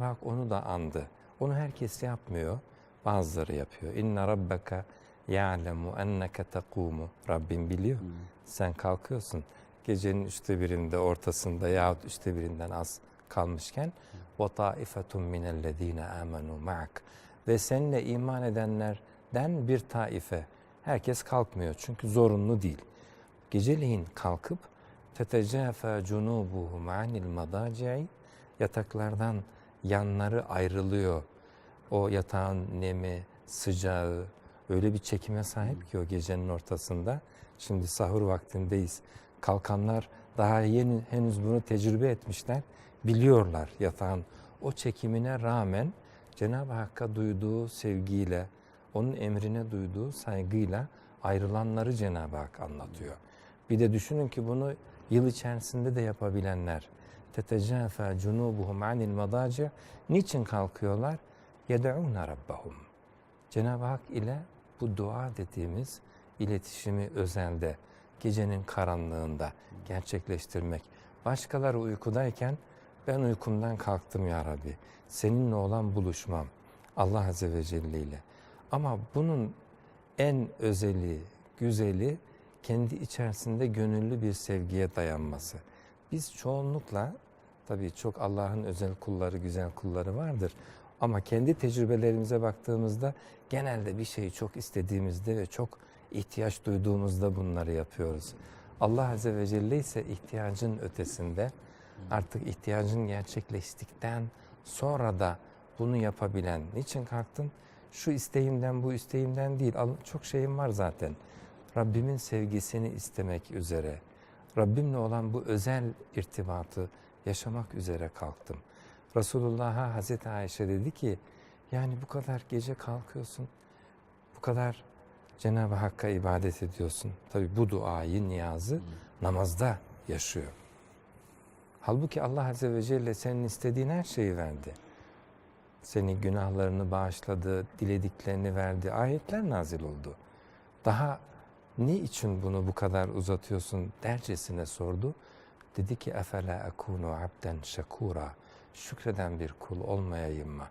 Bak onu da andı. Onu herkes yapmıyor. Bazıları yapıyor. İnne rabbeke ya'lemu enneke takumu. Rabbim biliyor. Hmm. Sen kalkıyorsun. Gecenin üçte birinde ortasında yahut üçte birinden az kalmışken hmm. ve taifetun minellezine amenu ma'ak ve seninle iman edenlerden bir taife. Herkes kalkmıyor çünkü zorunlu değil. Geceliğin kalkıp tetecefe cunubuhum anil madaci'i yataklardan yanları ayrılıyor. O yatağın nemi, sıcağı öyle bir çekime sahip ki o gecenin ortasında. Şimdi sahur vaktindeyiz. Kalkanlar daha yeni henüz bunu tecrübe etmişler. Biliyorlar yatağın o çekimine rağmen Cenab-ı Hakk'a duyduğu sevgiyle, onun emrine duyduğu saygıyla ayrılanları Cenab-ı Hak anlatıyor. Bir de düşünün ki bunu yıl içerisinde de yapabilenler. Tetecafa cunubuhum anil madaci. Niçin kalkıyorlar? Yed'ûne rabbahum. Cenab-ı Hak ile bu dua dediğimiz iletişimi özelde, gecenin karanlığında gerçekleştirmek. Başkaları uykudayken ben uykumdan kalktım ya Rabbi. Seninle olan buluşmam Allah Azze ve Celle ile. Ama bunun en özeli, güzeli kendi içerisinde gönüllü bir sevgiye dayanması. Biz çoğunlukla tabii çok Allah'ın özel kulları, güzel kulları vardır. Ama kendi tecrübelerimize baktığımızda genelde bir şeyi çok istediğimizde ve çok ihtiyaç duyduğumuzda bunları yapıyoruz. Allah Azze ve Celle ise ihtiyacın ötesinde artık ihtiyacın gerçekleştikten sonra da bunu yapabilen. Niçin kalktın? Şu isteğimden bu isteğimden değil. Çok şeyim var zaten. Rabbimin sevgisini istemek üzere. Rabbimle olan bu özel irtibatı yaşamak üzere kalktım. Resulullah'a Hazreti Ayşe dedi ki yani bu kadar gece kalkıyorsun, bu kadar Cenab-ı Hakk'a ibadet ediyorsun. Tabi bu duayı, niyazı namazda yaşıyor. Halbuki Allah Azze ve Celle senin istediğin her şeyi verdi. Senin günahlarını bağışladı, dilediklerini verdi. Ayetler nazil oldu. Daha ne için bunu bu kadar uzatıyorsun dercesine sordu. Dedi ki efela ekunu abden şekura. Şükreden bir kul olmayayım mı?